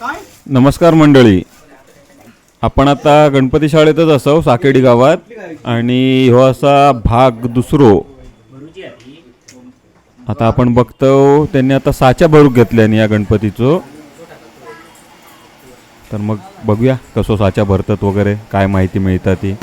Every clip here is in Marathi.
नमस्कार मंडळी. आपण आता गणपती शाळेतच असो साकेडी गावात आणि हो असा भाग दुसरो. आता आपण बघतो त्यांनी आता साच्या भरूक घेतल्याने या गणपतीचो. तर मग बघूया कसो साच्या भरतात वगैरे काय माहिती मिळतात ती.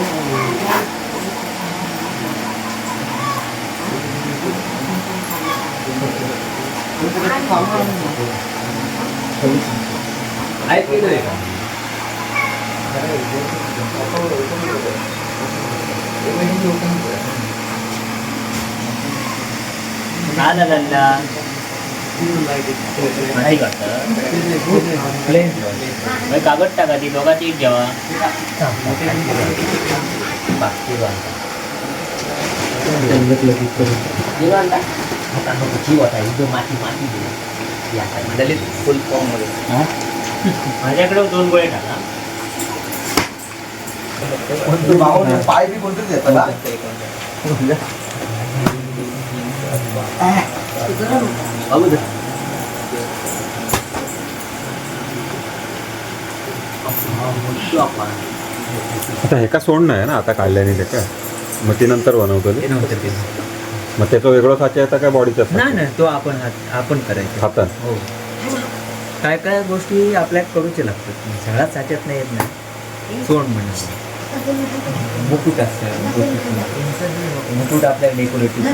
दादा दादा नाही करतं मग कागद टाका ती दोघांची एक जेवा माझ्याकडे दोन गोळे टाका पाय बी कोणतं? आता हे का सोडणं आहे ना आता काढल्याने ते काय? मग ती नंतर बनवतो ते. मग त्याचं वेगळं साचे येतं काय बॉडीचं नाही नाही तो आपण हात- आपण करायचं. हातात? हो. काय काय गोष्टी आपल्याला करूचे लागतात? सगळ्यात साच्यात नाही येत नाही सोड म्हणा. मुकुट असतं मुकुट. आपल्याला डेकोरेटिव्ह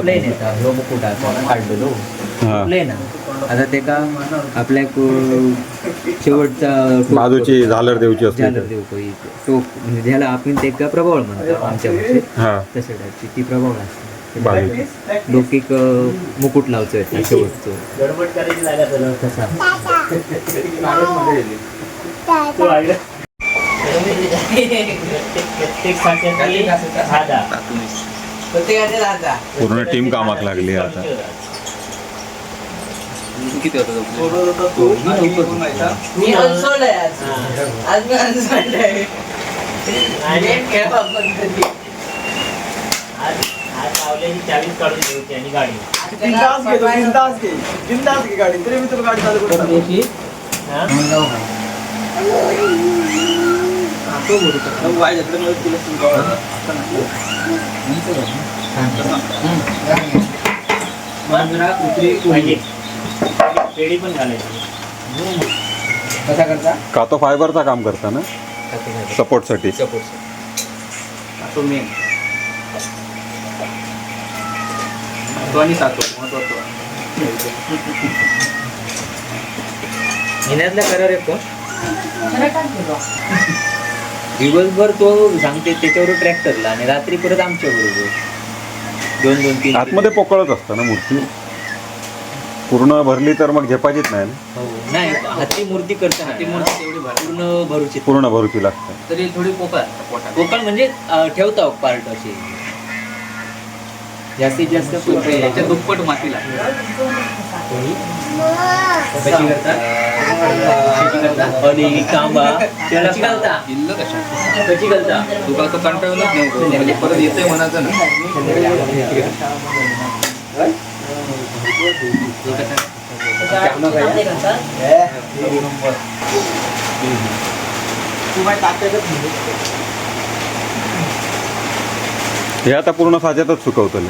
प्लेन येतात ह्यो मुकुट आता काढलेलो. प्लेन आता ते का आपल्या शेवटचा बाजूची झालर देऊची असते. झालर देऊ टोक म्हणजे ज्याला आपण ते का प्रभावळ म्हणतो आमच्या भाषेत तशा टाईपची ती प्रभावळ असते. बाजूची डोकीक मुकुट लावचं येतं शेवटचं गडबड करायची लागत झालं तसा तो आहे. प्रत्येक प्रत्येक साच्यातली दहा दहा. प्रत्येकाचे राहता. पूर्ण टीम कामात लागली आता थोडं होतं? मी आज. हा. आज मी आहे. आणि एक खेळ आपण कधी. आज आज लावल्याची चाळीस काढून द्यायची आणि गाडी. बिंदास घे तो, बिंदास घे. बिंदास घे गाडी. तरी मी तुला गाडी चालू करून दाखवतो. हा? नऊ वाय घेतलं, मग तुला सुरू पाहिजे. पेढी पण घालायची. कसा करता? का तो फायबरचा काम करता ना? सपोर्टसाठी तो मेन तो आणि सातो महत्वाचं महिन्यातला करार आहे कोण? दिवसभर तो सांगते त्याच्यावर ट्रॅक्टरला आणि रात्री परत आमच्या बरोबर. दोन दोन तीन आतमध्ये पोकळच असतं ना मूर्ती? पूर्ण भरली तर मग झेपाचीच नाही हो नाही हाती मूर्ती करते हाती मूर्ती तेवढी पूर्ण भरूची. पूर्ण भरूची लागते. तरी थोडी पोकळ. पोकळ म्हणजे ठेवता पार्ट असे जास्तीत जास्त पोकळ याच्या दुप्पट माती लागते कशी करता कशी करता आणि कांबा. त्याला कशी घालता इल्ल कशा? कशी घालता तुला असं कंटाळूनच नव्हतं म्हणजे परत येतंय म्हणायचं ना. तू तात्यातच म्हणजे हे आता पूर्ण साच्यातच सुकवतले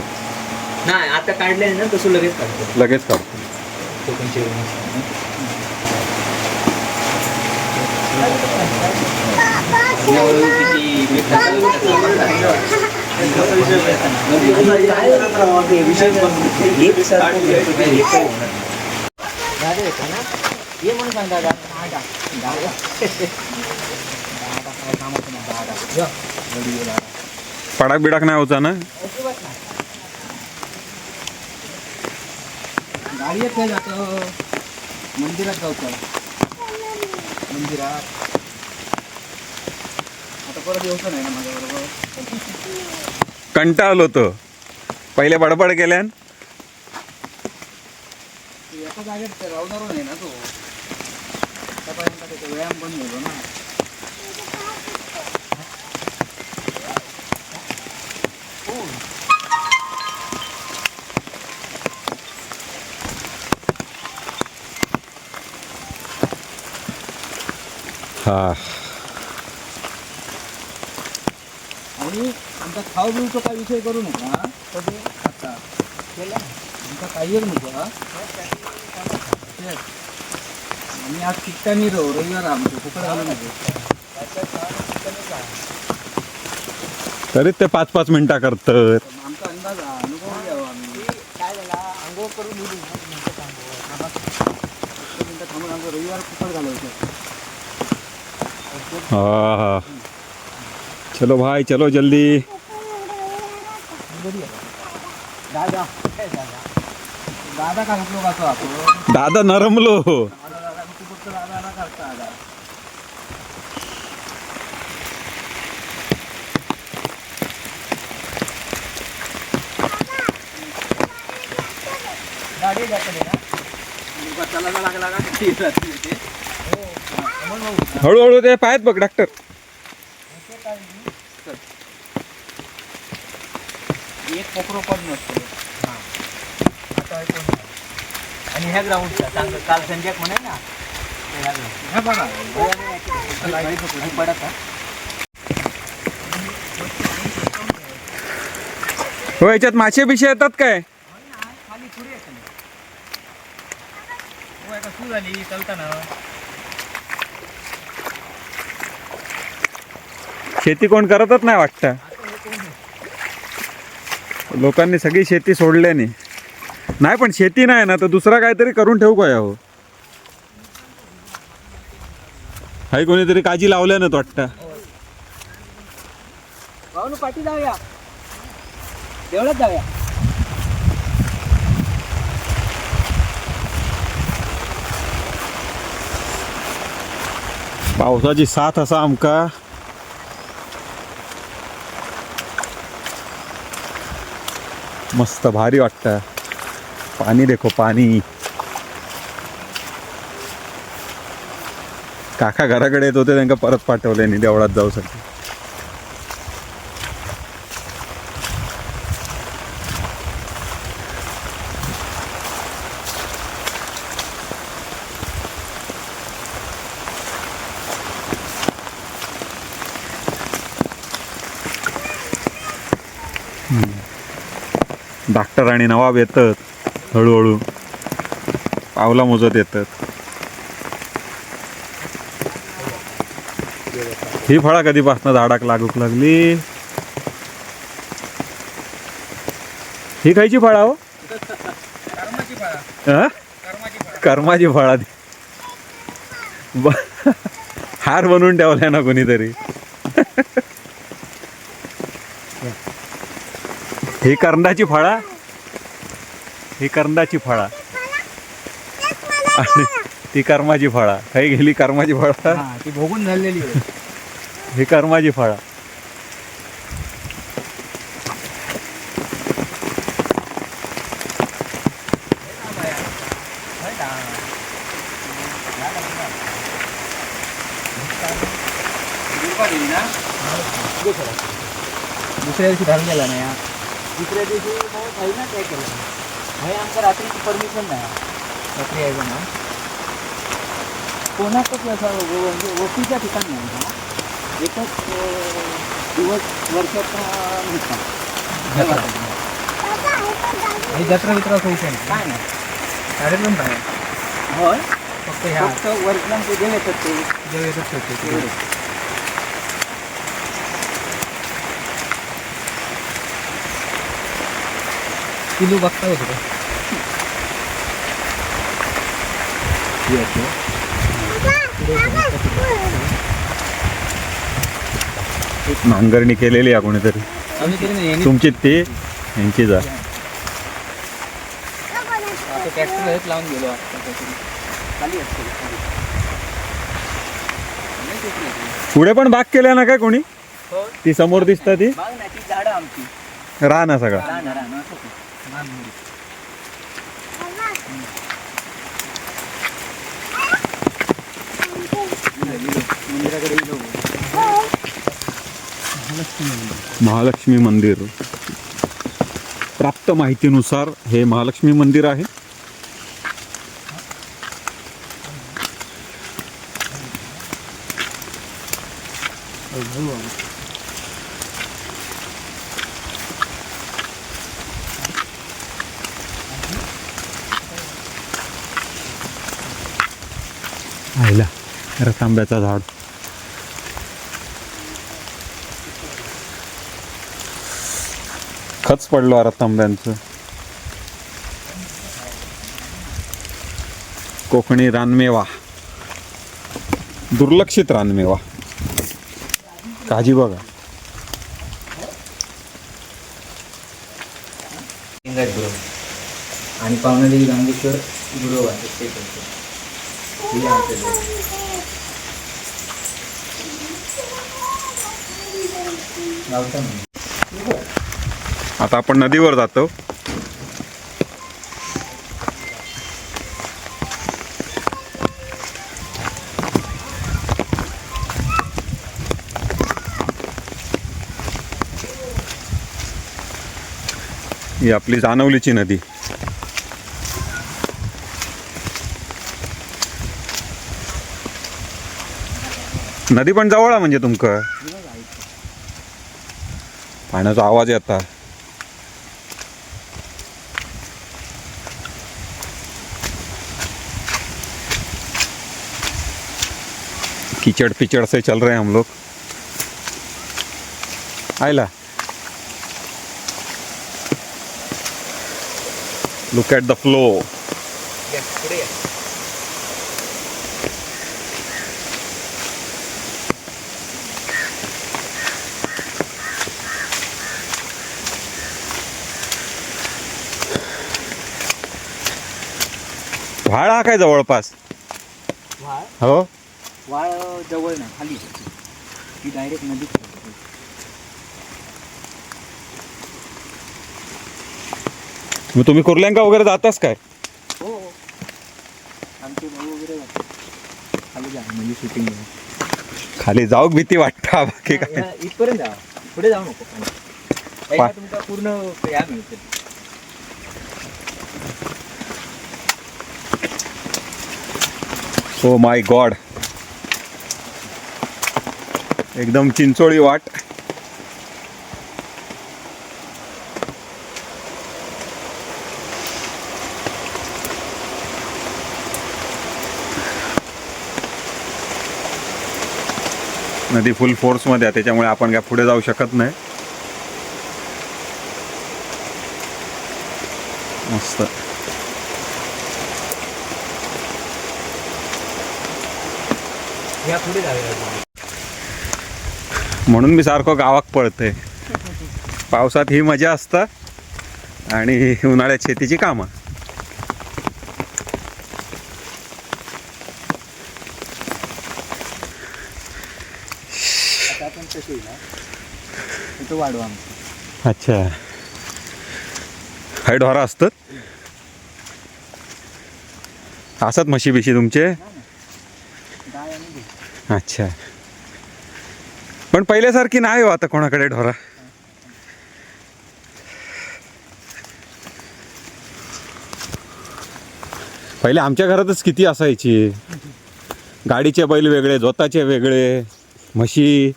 नाही आता काढले ना तसं लगेच काढतो लगेच काढतो. दादा? ये म्हणून सांग दादा. दादा. दादा. पडाक बिडाक नाही होता ना? गाडी येत नाही जातं. मंदिरात जाऊचं मंदिरात. आता परत येऊचं नाही ना माझ्याबरोबर? कंटाळलो होतं. पहिले बडबड केल्यान. तू एका जागेत राहणार नाही ना तो. व्यायाम पण झालो ना. हा आणि आमचा खाऊ बिवचा काय विषय करू नका हा? कधी आता. केला आमचा काही नको हा. आणि आज चिकटानी राहू रविवार आमचं फुकट घालू नको. तरी ते पाच पाच मिनिटा करतात आमचा अंदाज हा अनुभव घ्यावा आम्ही. काय झाला? अंघोळ करून दिली. मिनिटं थांबून आमचं रविवार घालवतो हा हा चलो भाई चलो जल्दी दादा नरमलो दादा दादा तू फक्त दादा दादा करता दादा गाडी जातली ना चला लागला का हळूहळू ते पायत बघ डॉक्टर एक कोकरो पण नसतो. आणि ह्या ग्राउंडचा सांग काल संजय म्हणे ना? हे बघा. पडत हो याच्यात मासे बिशे येतात काय? खाली पुढे येतं ना. हो, आता सुरू झाली चालताना. शेती कोण करतच नाही वाटतं. लोकांनी सगळी शेती सोडल्याने नाही पण शेती नाही ना तर दुसरा काहीतरी करून ठेवू काय हो हाय कोणीतरी काजी लावल्यानं तो वाटतं भाऊ पाठी जाऊया. देवळात जाऊया. पावसाची साथ असा आमका. मस्त भारी वाटतं पाणी देखो पाणी. काका घराकडे येत होते त्यांना परत पाठवले आणि देवळात जाऊसाठी डॉक्टर आणि नवाब येतात हळूहळू. पावला मोजत येतात. ही फळा कधीपासून झाडाक लागूक लागली? ही खायची फळा हो? कर्माची फळा. हार बनवून ठेवलाय ना कोणीतरी. ही करंदाची फळा? ही करंदाची फळा. आणि ती कर्माची फळा. काही गेली कर्माची फळा. हा ती भोगून झालेली आहे. ही कर्माची फळा. दुसऱ्या दिवशी घालून गेला ना या दुसऱ्या दिवशी काही ना काय केलं? भाई आमच्या रात्रीची परमिशन नाही. रात्री यायचं ना कोणाचंच असं म्हणजे वस्तीच्या ठिकाण नाही एकच दिवस वर्षाचा नसतात आणि जत्रा वित्रा होऊ शकत काय नाही. कार्यक्रम काय? होय? फक्त ह्या. फक्त वर्षांचे जे येतात ते. जे येतच होते किलो बघता होतो नांगरणी केलेली आहे कोणीतरी. तुमची ती यांची जा. ट्रॅक्टर लावून गेलो. खाली. पुढे पण बाग केल्या ना काय कोणी? हो. ती समोर दिसत ती? ना झाडं आमची. रान आहे सगळा. महालक्ष्मी मंदिर. प्राप्त माहितीनुसार हे महालक्ष्मी मंदिर आहे. आईला रतांब्याचा झाड. खच पडलो रतांब्यांचं कोकणी रानमेवा. दुर्लक्षित रानमेवा. काजी बघा. गुरु आणि पावनादेवी गांगेश्वर गुरु आहेत ते करतो हे आमचे लोक. गावचा म्हणजे आता आपण नदीवर जातो. ही आपली जानवलीची नदी. नदी पण जवळ आहे म्हणजे तुमकं? पाण्याचा आवाज येता कीचड़ पिचड़ से चल रहे हैं हम लोग. आयला. लुक एट द फ्लो व्हाळ हा काय जवळपास? वाळ हो? वाळ जवळ नाही खाली. ती डायरेक्ट नदीत मग तुम्ही कुर्ल्यांका वगैरे जातास काय? हो हो. आमचे भाऊ वगैरे जातात. खाली जा म्हणजे शूटिंग खाली जाऊक भीती वाटता बाकी काय? इथपर्यंत जा. पुढे जाऊ नको. तुमका पूर्ण या मिळते ओ माय गॉड एकदम चिंचोळी वाट. नदी फुल फोर्समध्ये आहे त्याच्यामुळे आपण काय पुढे जाऊ शकत नाही. मस्त. या पुढे जाऊया म्हणून मी सारखं गावात पळते पावसात ही मजा असतं आणि उन्हाळ्यात शेतीची कामं. अच्छा. हाय ढोरा असतात असतात म्हशी बिशी तुमचे अच्छा. पण पहिल्यासारखी नाही हो आता कोणाकडे ढोरा. पहिले आमच्या घरातच किती असायची. गाडीचे बैल वेगळे जोताचे वेगळे म्हशी.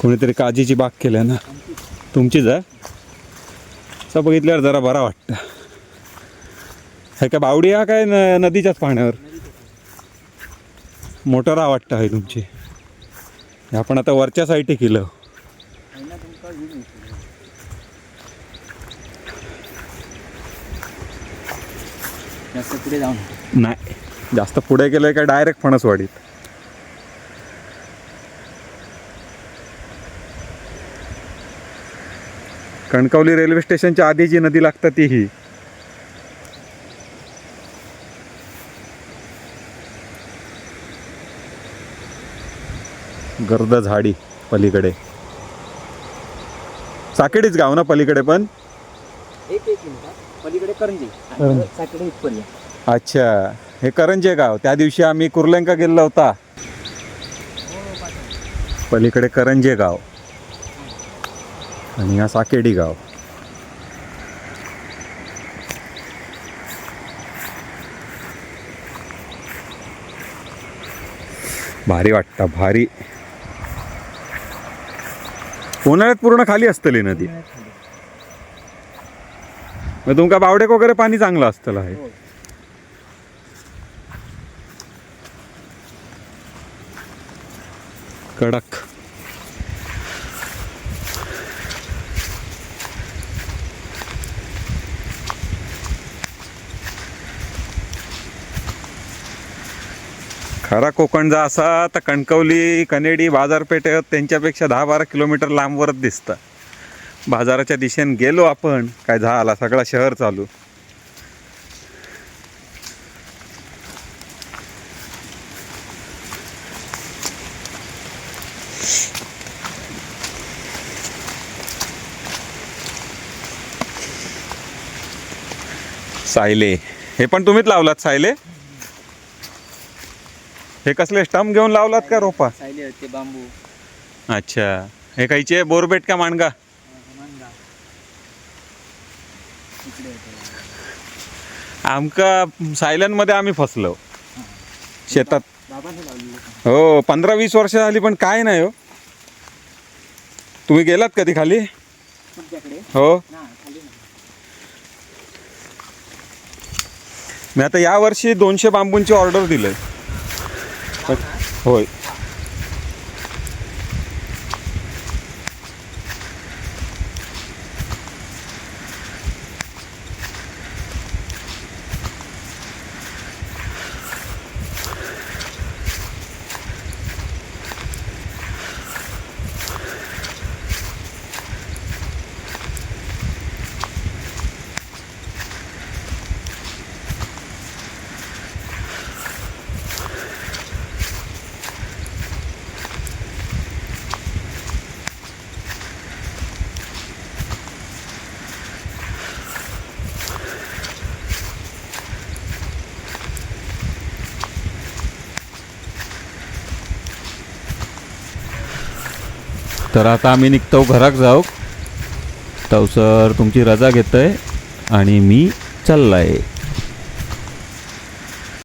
कोणीतरी काजीची बाग केल्या ना. तुमचीच आहे असं बघितल्यावर जरा बरा वाटतं. हे काय बावडी हा काय न नदीच्याच पाण्यावर? मोटर हा वाटतं आहे तुमची. आपण आता वरच्या साईडे केलं. जास्त पुढे नाही जास्त पुढे गेलं का डायरेक्ट फणसवाडीत कणकवली रेल्वे स्टेशनच्या आधी जी नदी लागतात ती गर्द झाडी पलीकडे. साकेडीच गाव ना पलीकडे पण? एक एक पलीकडे अच्छा हे करंजे गाव. त्या दिवशी आम्ही कुर्लेंका गेलो होता. पलीकडे करंजे गाव. आणि हा साकेडी गाव. भारी वाटतं भारी. उन्हाळ्यात पूर्ण खाली असतली नदी. मग तुमका बावडेक वगैरे पाणी चांगलं असतलं आहे. कडक. खरा कोकणचा असा तर कणकवली कनेडी बाजारपेठ त्यांच्यापेक्षा दहा बारा किलोमीटर लांबवरच दिसतं. बाजाराच्या दिशेने गेलो आपण काय झाला सगळा शहर चालू. सायले. हे पण तुम्हीच लावलात सायले? हे कसले स्टंप घेऊन लावलात का रोपा? सायले होते बांबू. अच्छा. हे कायचे बोरबेट का इकडे होते आमका सायलनमध्ये आम्ही फसलो. शेतात. बाबाने लावलेलं हो पंधरा वीस वर्ष झाली पण काय नाही हो. तुम्ही गेलात कधी खाली? तुमच्याकडे? हो. ना खाली ना. मी आता या वर्षी दोनशे बांबूंची ऑर्डर दिलंय. होय तर आता आम्ही निघतो घराक जाऊ तवसर तुमची रजा घेतोय आणि मी चाललाय.